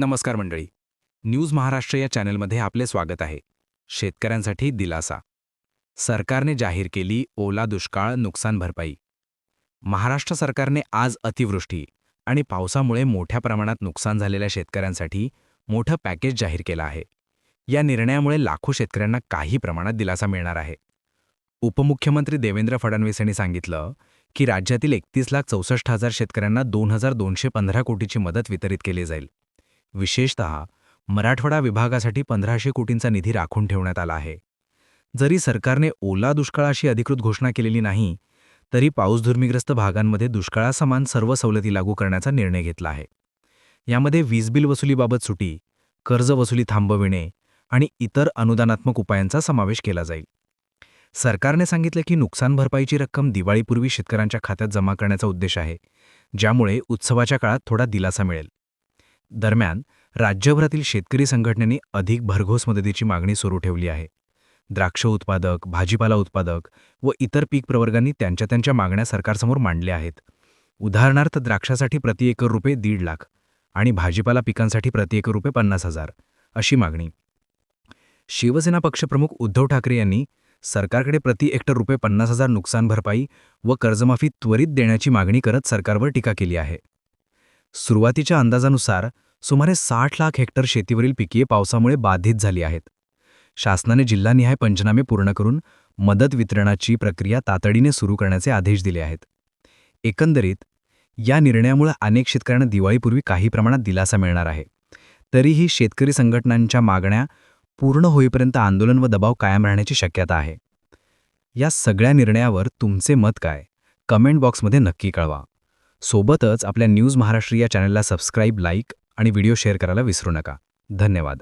नमस्कार मंडळी. न्यूज महाराष्ट्र या चॅनलमध्ये आपले स्वागत आहे. शेतकऱ्यांसाठी दिलासा. सरकारने जाहीर केली ओला दुष्काळ नुकसान भरपाई. महाराष्ट्र सरकारने आज अतिवृष्टी आणि पावसामुळे मोठ्या प्रमाणात नुकसान झालेल्या शेतकऱ्यांसाठी मोठं पॅकेज जाहीर केलं आहे. या निर्णयामुळे लाखो शेतकऱ्यांना काही प्रमाणात दिलासा मिळणार आहे. उपमुख्यमंत्री देवेंद्र फडणवीस यांनी सांगितलं की राज्यातील एकतीस लाख चौसष्ट हजार शेतकऱ्यांना दोन हजार दोनशे पंधरा कोटीची मदत वितरित केली जाईल. विशेषतः मराठवाडा विभागासाठी पंधराशे कोटींचा निधी राखून ठेवण्यात आला आहे. जरी सरकारने ओला दुष्काळाशी अधिकृत घोषणा केलेली नाही तरी पाऊसधुर्मीग्रस्त भागांमध्ये दुष्काळासमान सर्व सवलती लागू करण्याचा निर्णय घेतला आहे. यामध्ये वीजबिल वसुलीबाबत सुटी कर्ज वसुली थांबविणे आणि इतर अनुदानात्मक उपायांचा समावेश केला जाईल. सरकारने सांगितलं की नुकसान भरपाईची रक्कम दिवाळीपूर्वी शेतकऱ्यांच्या खात्यात जमा करण्याचा उद्देश आहे ज्यामुळे उत्सवाच्या काळात थोडा दिलासा मिळेल. दरम्यान राज्यभरातील शेतकरी संघटनेने अधिक भरघोस मदतीची मागणी सुरू ठेवली आहे. द्राक्ष उत्पादक भाजीपाला उत्पादक व इतर पीक प्रवर्गांनी त्यांच्या त्यांच्या मागण्या सरकारसमोर मांडल्या आहेत. उदाहरणार्थ द्राक्षासाठी प्रति एकर रुपये दीड लाख आणि भाजीपाला पिकांसाठी प्रति एकर रुपये पन्नास हजार अशी मागणी. शिवसेना पक्षप्रमुख उद्धव ठाकरे यांनी सरकारकडे प्रति हेक्टर रुपये पन्नास हजार नुकसान भरपाई व कर्जमाफी त्वरित देण्याची मागणी करत सरकारवर टीका केली आहे. सुरुवातीच्या अंदाजानुसार सुमारे साठ लाख हेक्टर शेतीवरील पिके पावसामुळे बाधित झाली आहेत. शासनाने जिल्हानिहाय पंचनामे पूर्ण करून मदत वितरणाची प्रक्रिया तातडीने सुरू करण्याचे आदेश दिले आहेत. एकंदरीत या निर्णयामुळे अनेक शेतकऱ्यांना दिवाळीपूर्वी काही प्रमाणात दिलासा मिळणार आहे. तरीही शेतकरी संघटनांच्या मागण्या पूर्ण होईपर्यंत आंदोलन व दबाव कायम राहण्याची शक्यता आहे. या सगळ्या निर्णयावर तुमचे मत काय? कमेंट बॉक्समध्ये नक्की कळवा. सोबतच आपल्या न्यूज महाराष्ट्र या चॅनलला सबस्क्राईब लाईक आणि व्हिडिओ शेअर करायला विसरू नका. धन्यवाद.